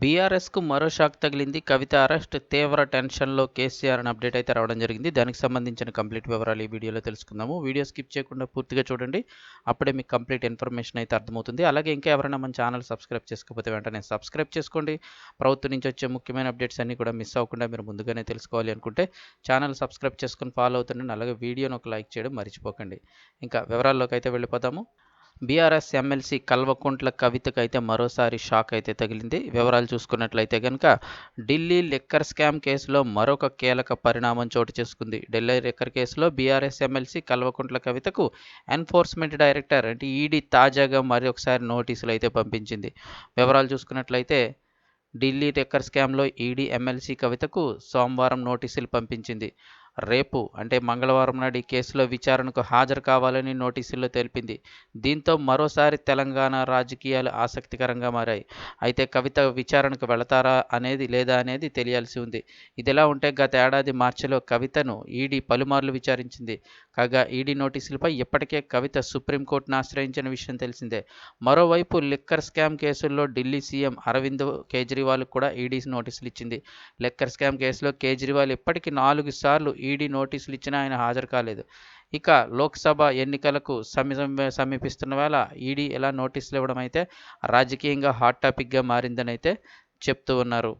బీఆర్ఎస్కు మరో షాక్ తగిలింది. కవిత అరెస్ట్ తీవ్ర టెన్షన్లో కేసీఆర్ అని అప్డేట్ అయితే రావడం జరిగింది. దానికి సంబంధించిన కంప్లీట్ వివరాలు ఈ వీడియోలో తెలుసుకుందాము. వీడియో స్కిప్ చేయకుండా పూర్తిగా చూడండి. అప్పుడే మీకు కంప్లీట్ ఇన్ఫర్మేషన్ అయితే అర్థమవుతుంది. అలాగే ఇంకా ఎవరైనా మన ఛానల్ సబ్స్క్రైబ్ చేసుకోకపోతే వెంటనే సబ్స్క్రైబ్ చేసుకోండి. ప్రభుత్వం నుంచి వచ్చే ముఖ్యమైన అప్డేట్స్ అన్నీ కూడా మిస్ అవ్వకుండా మీరు ముందుగానే తెలుసుకోవాలి అనుకుంటే ఛానల్ సబ్స్క్రైబ్ చేసుకుని ఫాలో అవుతుండండి. అలాగే వీడియోను ఒక లైక్ చేయడం మర్చిపోకండి. ఇంకా వివరాల్లోకి అయితే వెళ్ళిపోతాము బీఆర్ఎస్ ఎమ్మెల్సీ కల్వకుంట్ల కవితకు అయితే మరోసారి షాక్ అయితే తగిలింది. వివరాలు చూసుకున్నట్లయితే కనుక ఢిల్లీ లిక్కర్ స్కామ్ కేసులో మరొక కీలక పరిణామం చోటు చేసుకుంది. ఢిల్లీ లిక్కర్ కేసులో బీఆర్ఎస్ ఎమ్మెల్సీ కల్వకుంట్ల కవితకు ఎన్ఫోర్స్మెంట్ డైరెక్టర్ అంటే ఈడీ తాజాగా మరొకసారి నోటీసులు అయితే పంపించింది. వివరాలు చూసుకున్నట్లయితే ఢిల్లీ లిక్కర్ స్కామ్లో ఈడీ ఎమ్మెల్సీ కవితకు సోమవారం నోటీసులు పంపించింది. రేపు అంటే మంగళవారం నాడు ఈ కేసులో విచారణకు హాజరు కావాలని నోటీసుల్లో తెలిపింది. దీంతో మరోసారి తెలంగాణ రాజకీయాలు ఆసక్తికరంగా మారాయి. అయితే కవిత విచారణకు వెళతారా అనేది లేదా అనేది తెలియాల్సి ఉంది. ఇదిలా ఉంటే గత ఏడాది మార్చిలో కవితను ఈడీ పలుమార్లు విచారించింది. కాగా ఈడీ నోటీసులపై ఇప్పటికే కవిత సుప్రీంకోర్టును ఆశ్రయించిన విషయం తెలిసిందే. మరోవైపు లిక్కర్ స్కామ్ కేసుల్లో ఢిల్లీ సీఎం అరవింద్ కేజ్రీవాల్ కూడా ఈడీ నోటీసులు ఇచ్చింది. లిక్కర్ స్కామ్ కేసులో కేజ్రీవాల్ ఇప్పటికీ నాలుగు సార్లు ఈడీ నోటీసులు ఇచ్చినా ఆయన హాజరు కాలేదు. ఇక లోక్సభ ఎన్నికలకు సమీ సమీపిస్తున్న వేళ ఈడీ ఎలా నోటీసులు ఇవ్వడం అయితే రాజకీయంగా హాట్ టాపిక్గా మారిందని అయితే చెప్తూ ఉన్నారు.